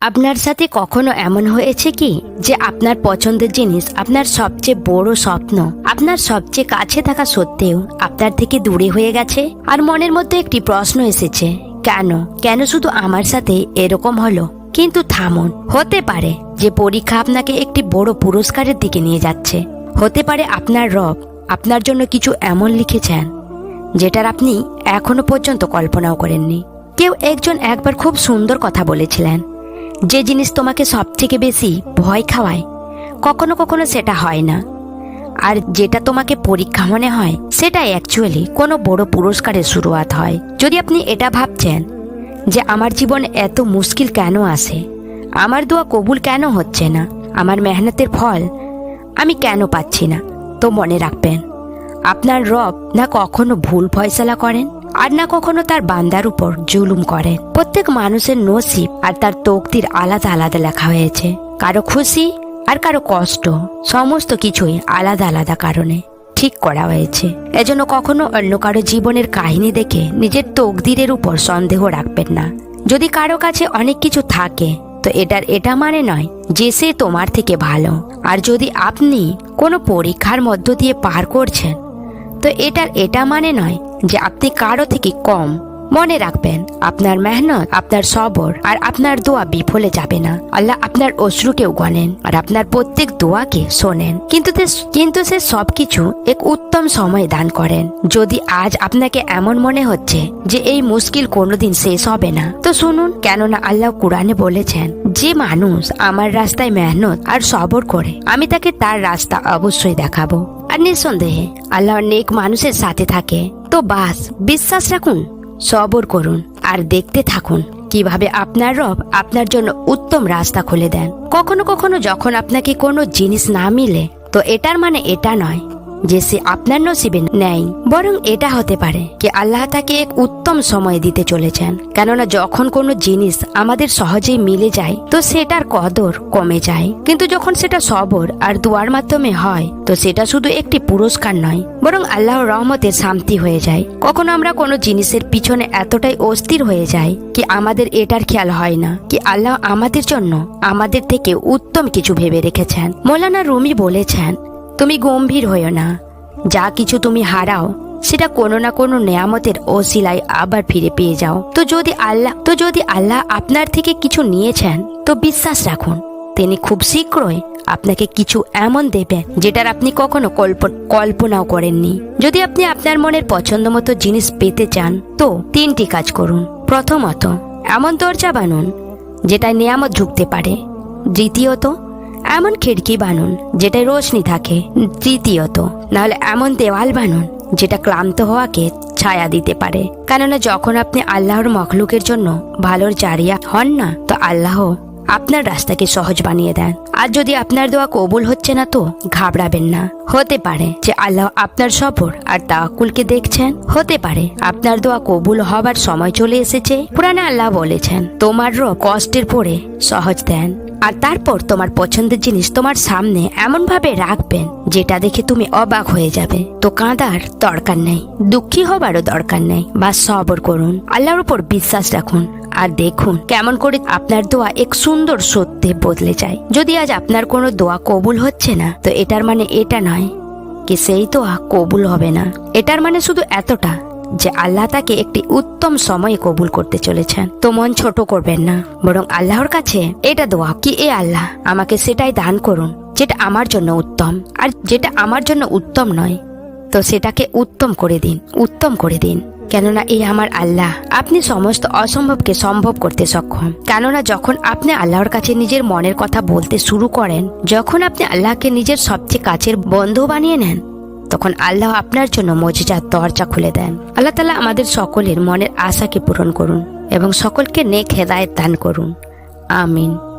আপনার সাথে কখনো এমন হয়েছে কি যে আপনার পছন্দের জিনিস আপনার সবচেয়ে বড় স্বপ্ন, আপনার সবচেয়ে কাছে থাকা সত্ত্বেও আপনার থেকে দূরে হয়ে গেছে? আর মনের মধ্যে একটি প্রশ্ন এসেছে, কেন? কেন শুধু আমার সাথে এরকম হলো? কিন্তু থামুন, হতে পারে যে পরীক্ষা আপনাকে একটি বড় পুরস্কারের দিকে নিয়ে যাচ্ছে। হতে পারে আপনার রব আপনার জন্য কিছু এমন লিখেছেন, যেটার আপনি এখনও পর্যন্ত কল্পনাও করেননি। কেউ একজন একবার খুব সুন্দর কথা বলেছিলেন যে জিনিস তোমাকে সব থেকে বেশি ভয় খাওয়ায়, কখনো কখনো সেটা হয় না। আর যেটা তোমাকে পরীক্ষা মনে হয় সেটা অ্যাকচুয়ালি কোনো বড় পুরস্কারের শুরুয়াত হয়। যদি আপনি এটা ভাবছেন যে আমার জীবন এত মুশকিল কেন আসে আমার দোয়া কবুল কেন হচ্ছে না, আমার মেহনতের ফল আমি কেন পাচ্ছি না, তো মনে রাখবেন, আপনার রব না কখনো ভুল ফয়সলা করেন? আর না কখনো তার বান্দার উপর জুলুম করেন প্রত্যেক মানুষের নসিব আর তার তকদির আলাদা আলাদা লেখা হয়েছে। কারও খুশি আর কারও কষ্ট, সমস্ত কিছুই আলাদা আলাদা কারণে ঠিক করা হয়েছে। এজন্য কখনো অন্য কারও জীবনের কাহিনী দেখে নিজের তকদিরের উপর সন্দেহ রাখবেন না। যদি কারও কাছে অনেক কিছু থাকে, তো এটার এটা মানে নয় যে সে তোমার থেকে ভালো। আর যদি আপনি কোনো পরীক্ষার মধ্য দিয়ে পার করছেন, তো এটার এটা মানে নয় যে আপনি কারও থেকে কম মনে রাখবেন, আপনার মেহনত, আপনার সবর আর আপনার দোয়া বিফলে যাবে না। আল্লাহ আপনার অশ্রুকেও গণেন আর আপনার প্রত্যেক দোয়াকে শোনেন। কিন্তু কিন্তু সে সবকিছু এক উত্তম সময় দান করেন। যদি আজ আপনাকে এমন মনে হচ্ছে যে এই মুশকিল কোনোদিন শেষ হবে না, তো শুনুন, কেননা আল্লাহ কোরআনে বলেছেন, যে মানুষ আমার রাস্তায় মেহনত আর সবর করে, আমি তাকে তার রাস্তা অবশ্যই দেখাবো। আর নিঃসন্দেহে আল্লাহর নেক মানুষের সাথে থাকে। তো বাস, বিশ্বাস রাখুন সবর করুন আর দেখতে থাকুন কীভাবে আপনার রব আপনার জন্য উত্তম রাস্তা খুলে দেন। কখনো কখনো যখন আপনাকে কোনো জিনিস না মিলে, তো এটার মানে এটা নয়। যে সে আপনার নসিবে নেই বরং এটা হতে পারে কি আল্লাহ তাকে এক উত্তম সময় দিতে চলেছেন। কেননা যখন কোনো জিনিস আমাদের সহজেই মিলে যায়, তো সেটার কদর কমে যায়। কিন্তু যখন সেটা সবর আর দুয়ার মাধ্যমে হয়, তো সেটা শুধু একটি পুরস্কার নয়, বরং আল্লাহর রহমতের শান্তি হয়ে যায়। কখনো আমরা কোনো জিনিসের পিছনে এতটাই অস্থির হয়ে যাই কি আমাদের এটার খেয়াল হয় না কি আল্লাহ আমাদের জন্য আমাদের থেকে উত্তম কিছু ভেবে রেখেছেন। মৌলানা রুমি বলেছেন তুমি গম্ভীর হইও না। যা কিছু তুমি হারাও, সেটা কোনো না কোনো নেয়ামতের ওসিলায় আবার ফিরে পেয়ে যাও। তো যদি আল্লাহ তো যদি আল্লাহ আপনার থেকে কিছু নিয়েছেন, তো বিশ্বাস রাখুন, তিনি খুব শীঘ্রই আপনাকে কিছু এমন দেবেন যেটার আপনি কখনো কল্প- কল্পনাও করেননি। যদি আপনি আপনার মনের পছন্দ মতো জিনিস পেতে চান, তো তিনটি কাজ করুন। প্রথমত, এমন দরজা বানুন, যেটায় নিয়ামত ঢুকতে পারে। দ্বিতীয়ত এমন খিড়কি বানুন, যেটায় রোশনি থাকে, তৃতীয়ত। নাহলে এমন দেওয়াল বানুন, যেটা ক্লান্ত হওয়াকে ছায়া দিতে পারে। কেননা যখন আপনি আল্লাহর মখলুকের জন্য ভালোর জারিয়া হন না, তো আল্লাহ আপনার রাস্তাকে সহজ বানিয়ে দেন। আর যদি আপনার দোয়া কবুল হচ্ছে না তো ঘাবড়াবেন না। হতে পারে যে আল্লাহ আপনার সফর আর তাওয়াক্কুলকে দেখছেন। হতে পারে আপনার দোয়া কবুল হবার সময় চলে এসেছে। পুরানে আল্লাহ বলেছেন, তোমার কষ্টের পরে সহজ দেন। আর তারপর তোমার পছন্দের জিনিস তোমার সামনে এমন ভাবে রাখবেন, যেটা দেখে তুমি অবাক হয়ে যাবে। তো কাঁদার দরকার নেই, দুঃখী হবারও দরকার নেই, বা সবর করুন, আল্লাহর উপর বিশ্বাস রাখুন। আর দেখুন কেমন করে আপনার দোয়া এক সুন্দর সত্যে বদলে যায়। যদি আজ আপনার কোনো দোয়া কবুল হচ্ছে না, তো এটার মানে এটা নয়, কি সেই দোয়া কবুল হবে না। এটার মানে শুধু এতটা যে আল্লাহ তাকে একটি উত্তম সময়ে কবুল করতে চলেছেন। তো মন ছোট করবেন না, বরং আল্লাহর কাছে এটা দোয়া কি, এ আল্লাহ, আমাকে সেটাই দান করুন, যেটা আমার জন্য উত্তম, আর যেটা আমার জন্য উত্তম নয়। তো সেটাকে উত্তম করে দিন, উত্তম করে দিন। কেননা এই আমার আল্লাহ, আপনি সমস্ত অসম্ভবকে সম্ভব করতে সক্ষম। কেননা যখন আপনি আল্লাহর কাছে নিজের মনের কথা বলতে শুরু করেন, যখন আপনি আল্লাহকে নিজের সবচেয়ে কাছের বন্ধু বানিয়ে নেন তখন আল্লাহ আপনার জন্য মজিজার দরজা খুলে দেন। আল্লাহ তালা আমাদের সকলের মনের আশাকে পূরণ করুন এবং সকলকে নেক হেদায়ত দান করুন। আমিন।